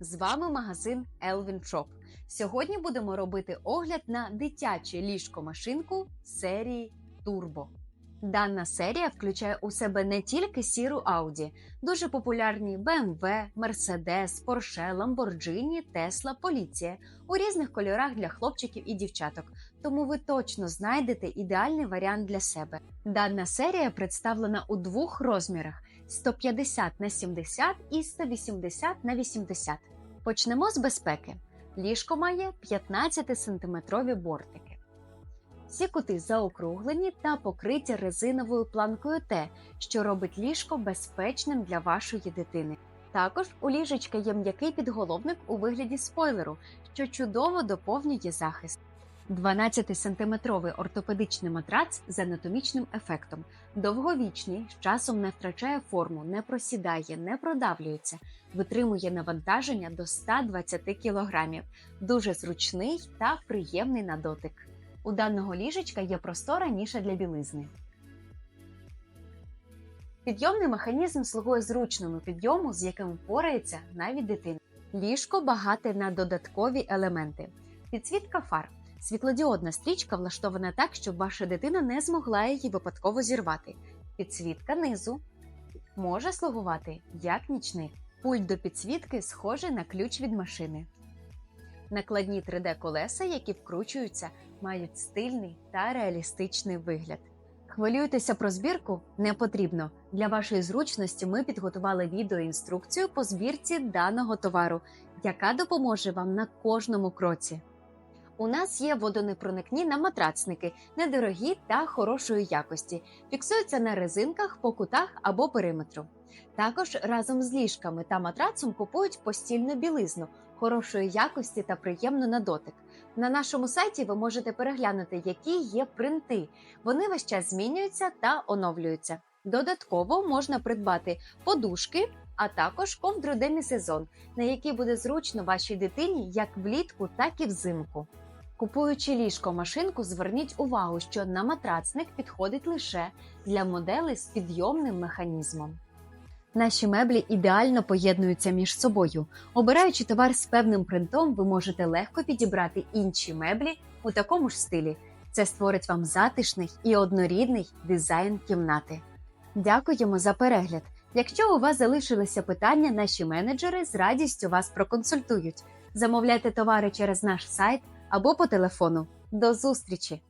З вами магазин Elvin Shop. Сьогодні будемо робити огляд на дитяче ліжко-машинку серії Turbo. Дана серія включає у себе не тільки сіру Audi, дуже популярні BMW, Mercedes, Porsche, Lamborghini, Tesla, Поліція у різних кольорах для хлопчиків і дівчаток, тому ви точно знайдете ідеальний варіант для себе. Дана серія представлена у двох розмірах: 150 на 70 і 180 на 80. Почнемо з безпеки. Ліжко має 15-сантиметрові бортики. Всі кути заокруглені та покриті резиновою планкою Т, що робить ліжко безпечним для вашої дитини. Також у ліжечка є м'який підголовник у вигляді спойлеру, що чудово доповнює захист. 12-сантиметровий ортопедичний матрац з анатомічним ефектом, довговічний, з часом не втрачає форму, не просідає, не продавлюється, витримує навантаження до 120 кг, дуже зручний та приємний на дотик. У даного ліжечка є простора ніша для білизни. Підйомний механізм слугує зручному підйому, з яким впорається навіть дитина. Ліжко багате на додаткові елементи. Підсвітка фар. Світлодіодна стрічка влаштована так, щоб ваша дитина не змогла її випадково зірвати. Підсвітка низу може слугувати як нічник. Пульт до підсвітки схожий на ключ від машини. Накладні 3D-колеса, які вкручуються, мають стильний та реалістичний вигляд. Хвилюєтеся про збірку? Не потрібно. Для вашої зручності ми підготували відеоінструкцію по збірці даного товару, яка допоможе вам на кожному кроці. У нас є водонепроникні на матрацники, недорогі та хорошої якості, фіксуються на резинках по кутах або периметру. Також разом з ліжками та матрацом купують постільну білизну хорошої якості та приємно на дотик. На нашому сайті ви можете переглянути, які є принти. Вони весь час змінюються та оновлюються. Додатково можна придбати подушки, а також ковдру демісезон, на якій буде зручно вашій дитині як влітку, так і взимку. Купуючи ліжко-машинку, зверніть увагу, що на матрацник підходить лише для моделей з підйомним механізмом. Наші меблі ідеально поєднуються між собою. Обираючи товар з певним принтом, ви можете легко підібрати інші меблі у такому ж стилі. Це створить вам затишний і однорідний дизайн кімнати. Дякуємо за перегляд! Якщо у вас залишилися питання, наші менеджери з радістю вас проконсультують. Замовляйте товари через наш сайт або по телефону. До зустрічі!